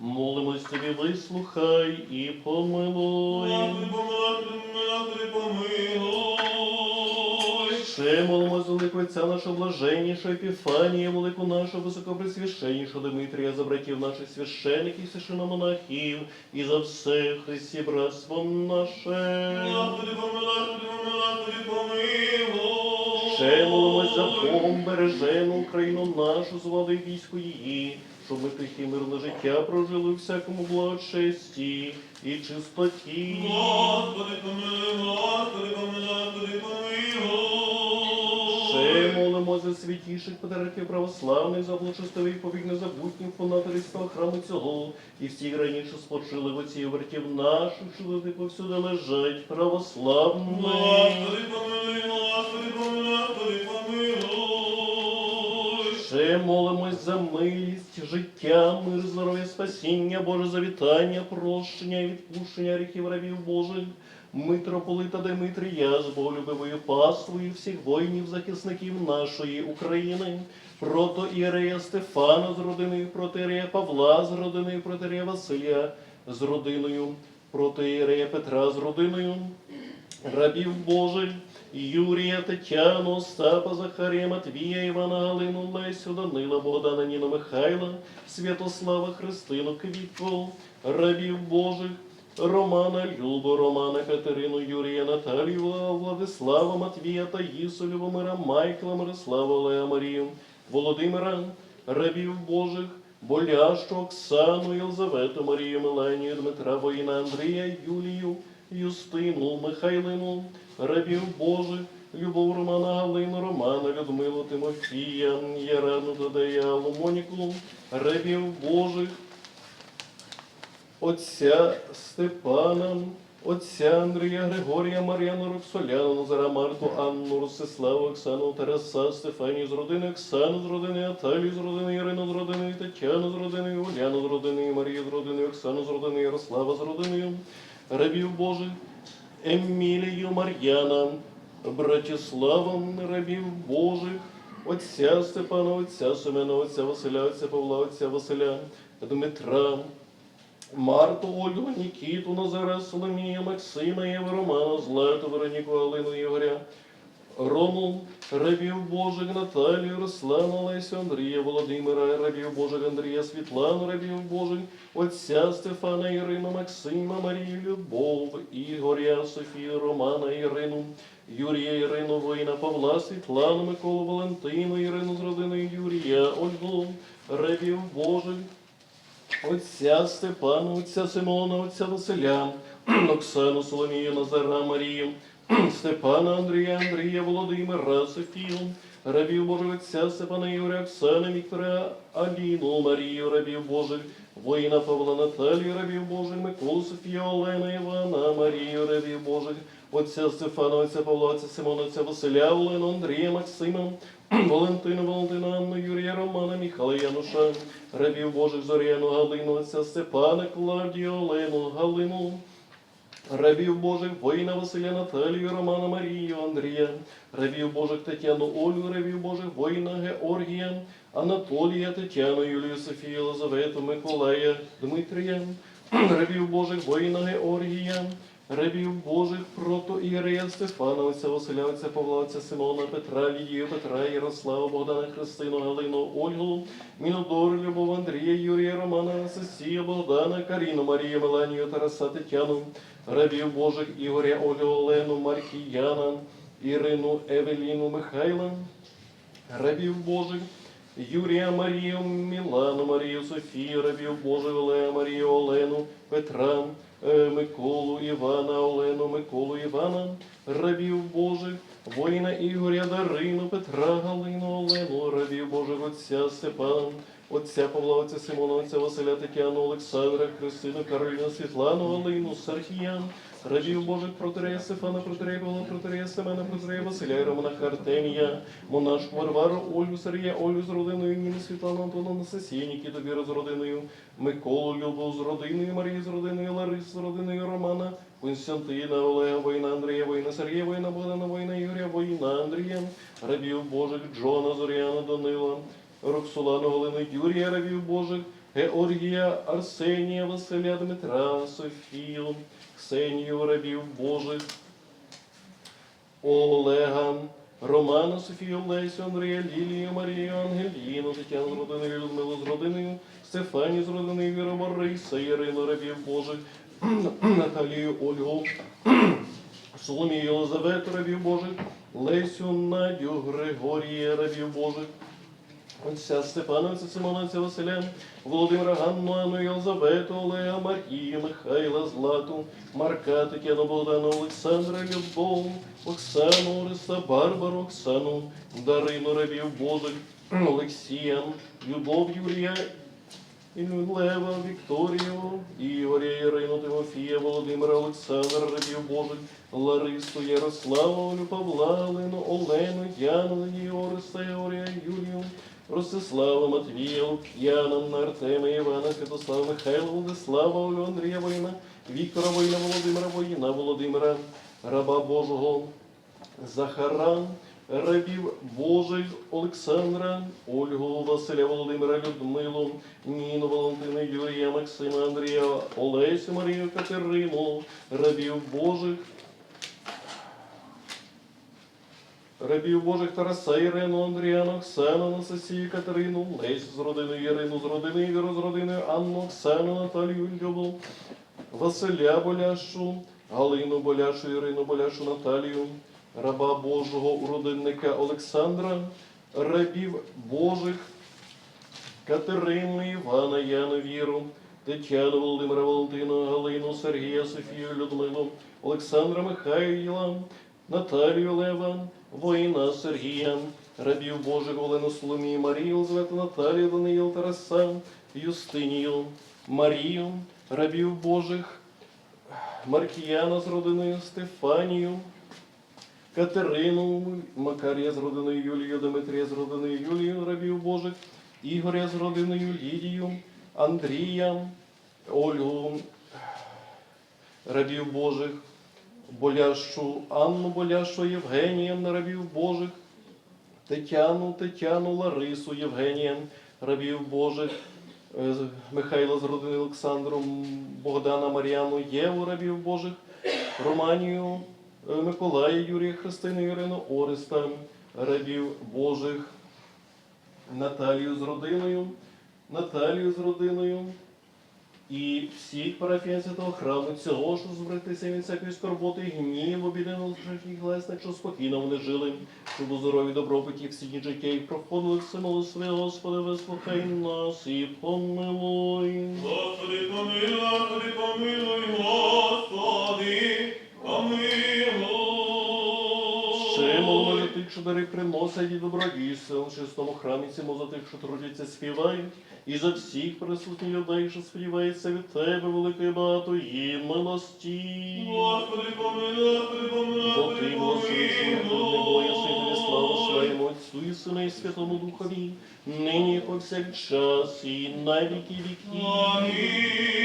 Молимось тобі, вислухай і помилуй. Господи, помилуй. Ще молимо за великого Отця нашого блаженнішого Епіфанія, велику нашого високопресвященнішого Дмитрія, за братів наших священиків, священомонахів, і за все Христі братство наше. Господи, помилуй, Господи, помилуй, Ще молимось за Богом бережену Україну нашу, з влади війську її, щоб ми тихі мирне життя прожили у всякому благочесті і чистоті. Господи, помилуй, Господи, помилуй, Господи, Ще молимо за святіших патріархів православних, за благочестивий повік незабутніх фонаторівського храму цього, і всі раніше спочили в оці вертів наших, що вони повсюди лежать православні. Господи, помилуй, Господи, помилуй, Господи, помилуй. Молимось за милість, життя, мир, здоров'я, спасіння, Боже завітання, прощення і відпущення гріхів рабів Божих, митрополита Димитрія з боголюбивою паствою всіх воїнів, захисників нашої України, прото Ірея Стефана з родиною, протирея Павла з родиною, протирея Василія з родиною, протирея Петра з родиною, рабів Божих, Юрія, Тетяну, Остапа, Захарія, Матвія, Івана, Галину, Лесю, Данила, Богдана, Ніну, Михайла, Святослава, Христину, Квітку, рабів Божих, Романа, Любу, Романа, Катерину, Юрія, Наталію, Владислава, Матвія, Таїсу, Любомира, Майкла, Мирослава, Олега, Марію, Володимира, рабів Божих, Болящу, Оксану, Єлизавету, Марію, Меланію, Дмитра, Воїна, Андрія, Юлію, Юстину, Михайлину, рабів Божих, Любов Романа, Галину, Романа, Людмилу, Тимофія, Ярану, Дадея, Ломоніку, рабів Божих, Отця Степана, Отця Андрія, Григорія, Мар'яну, Роксоляну, Назара, Марту, Анну, Ростиславу, Оксану, Тараса, Стефанію з родини, Оксану з родини, Наталію з родини, Ірину з родини, Тетяну з родиною, Уляну з родиною, Марію з родиною, Оксану з родиною, Ярослава з родиною, рабів Божих, Емілію, Мар'яна, Братіславом рабів Божих, Отця Степана, Отця Семена, Отця Василя, Отця Павла, Отця Василя, Дмитра, Марту, Ольгу, Нікіту, Назара, Соломія, Максима, Єву, Романа, Злату, Вероніку, Галину, Ігоря, Рому, рабів Божих, Наталію, Руслану, Лесю, Андрія, Володимира, рабів Божих, Андрія, Світлану, рабів Божих, Отця Стефана, Ірину, Максима, Марію, Любов, Ігоря, Софію, Романа, Ірину, Юрія, Ірину, воїна, Павла, Світлану, Миколу, Валентину, Ірину з родиною Юрія, Ольгу, рабів Божих, Отця Степана, отця Симона, отця Василя, Оксану, Соломію, Назара, Марію, Степана, Андрія, Андрія, Володимира, Софію, рабів Божих, отця Степана, Юрія, Оксани, Віктора, Аліну, Марію, рабів Божих, воїна Павла, Наталію, рабів Божих, Миколу, Софію, Олена, Івана, Марію, рабів Божих, отця Стефана, отця Павла, отця Симона, отця Василя, Олену, Андрія, Максима, Валентина, Валентина, Анну, Юрія, Романа, Михайла, Януша, рабів Божих, Зоряну, Галину, отця Степана, Клавдію, Олену, Галину, рабів Божих, воїна Василя, Наталію, Романа, Марію, Андрія, рабів Божих, Тетяну, Ольгу, рабів Божих, воїна Георгія, Анатолія, Тетяну, Юлію, Софію, Лазавету, Миколая, Дмитрія, рабів Божих, воїна Георгія, рабів Божих, прото Ірея, Стефана, отця Василя, отця Павла, отця Симона, Петра, Лідію, Петра, Ярослава, Богдана, Христину, Галину, Ольгу, Мінодор, Любов, Андрія, Юрія, Романа, Анастасія, Богдана, Каріну, Марію, Меланію, Тараса, Тетяну, рабів Божих, Ігоря, Олю, Олену, Маркіяна, Ірину, Евеліну, Михайла, рабів Божих, Юрія Марію, Мілану, Марію, Софію, рабів Божих, Олега, Марію, Олену, Петра, Миколу, Івана, Олену, Миколу, Івана, рабів Божих, воїна Ігоря, Дарину, Петра, Галину, Олену, рабів Божих, Отця Степана, Отця Павла, Отця Симона, Отця Василя, Тетяну, Олександра, Христину, Кароліну, Світлану, Галину, Сергія, рабів Божих, протерея Стефана, протерея Павла, протерея Семена, протерея Василя, Романа Артемія, монашку Варвару, Ольгу, Сергія, Ольгу з родиною, Ніну, Світлану, Антону, Анастасію, Нікіту, Віру з родиною, Миколу, Любов з родиною, Марію з родиною, Ларису з родиною, Романа, Константина, Олега, воїна, Андрія, воїна, Сергія, воїна, Богдана, воїна, Юрія, воїна, Андрія, рабів Божих, Джона, Зоряна, Данила, Роксолану Галину Юрія Рабів Божих, Георгія Арсенія, Василя Дмитра, Софію, Ксенію Рабів Божих, Олега, Романа, Софію, Лесю, Андрія, Лілію, Марію, Ангеліну, Тетяну з родиною, Людмилу з родиною, Стефані з родиною, Віру Бориса, Ірину Рабів Божих, Наталію Ольгу, Соломію Єлизавету Рабів Божих, Лесю Надю, Григорія Рабів Божих, Отця Степана, отця Симона, отця Василя, Володимира Ганну, Анну, Єлизавету, Олега, Марію, Михайла, Злату, Марка, Тетяну, Богдану, Олександра, Любов, Оксану, Ориса, Барбару, Оксану, Дарину Рабів Божих, Олексія, Любов Юрія, Лева, Вікторію, Ігоря, Ірину, Тимофія, Володимира, Олександра, Рабів Божих, Ларису, Ярославу, Олю, Павла, Галину, Олену, Яну, Надію, Ориса, Юлію, Ростислава, Матвія, Лук'яна, Артема, Івана, Святослава, Михайла, Владислава, Андрія Воїна, Віктора Воїна, Володимира Воїна, Володимира, раба Божого, Захара, рабів Божих Олександра, Ольгу, Василя Володимира, Людмилу, Ніну, Валентина, Юрія, Максима, Андрія, Олесю, Марію, Катерину, рабів Божих, Рабів Божих Тараса, Ірину, Андріану, Оксану, Анастасію, Катерину, Лесю з родиною, Ірину з родиною, Віру з родиною, Анну, Оксану, Наталію, Любу, Василя Боляшу, Галину Боляшу, Ірину Боляшу, Наталію, раба Божого уродинника Олександра, рабів Божих, Катерину, Івана, Яну, Віру, Тетяну, Володимира, Валентину, Галину, Сергія, Софію, Людмилу, Олександра Михайла, Наталію Лева, воїна Сергія, рабів Божих Олену Соломію, Марію, Елизавету, Наталію, Даниїл, Тараса, Юстинію, Марію, рабів Божих, Маркіяна з родиною Стефанію, Катерину, Макарія з родиною Юлією, Дмитрія з родиною Юлією, рабів Божих, Ігоря з родиною Лідію, Андрія, Ольгу, рабів Божих, Боляшу, Анну Боляшу, Євгенія, рабів Божих, Тетяну, Тетяну, Ларису, Євгенія, рабів Божих, е, Михайла з родини Олександру, Богдана, Мар'яну, Єву, рабів Божих, Романію, е, Миколая, Юрія, Христину, Ірину, Ореста, рабів Божих, Наталію з родиною, Наталію з родиною, і всіх парафіян святого храму цього, що зберегтися від всякої скорботи, гнів, бідину, страшних лесних, що спокійно вони жили, щоб у здорові добробуті всі дні життя і проходили все молитви, Господи, вислухай нас і помилуй, Господи, помилуй, дари приносять і добродійство в чистому храмі цьому, за тих, що трудяться, співають, і за всіх присутніх людей, що сподівається від Тебе, великої багатої милості. Господи, помилуй, помилуй, помилуй. Бога, своєму Отцю і Сину і Святому Духові, нині повсякчас і на віки віків. Амінь.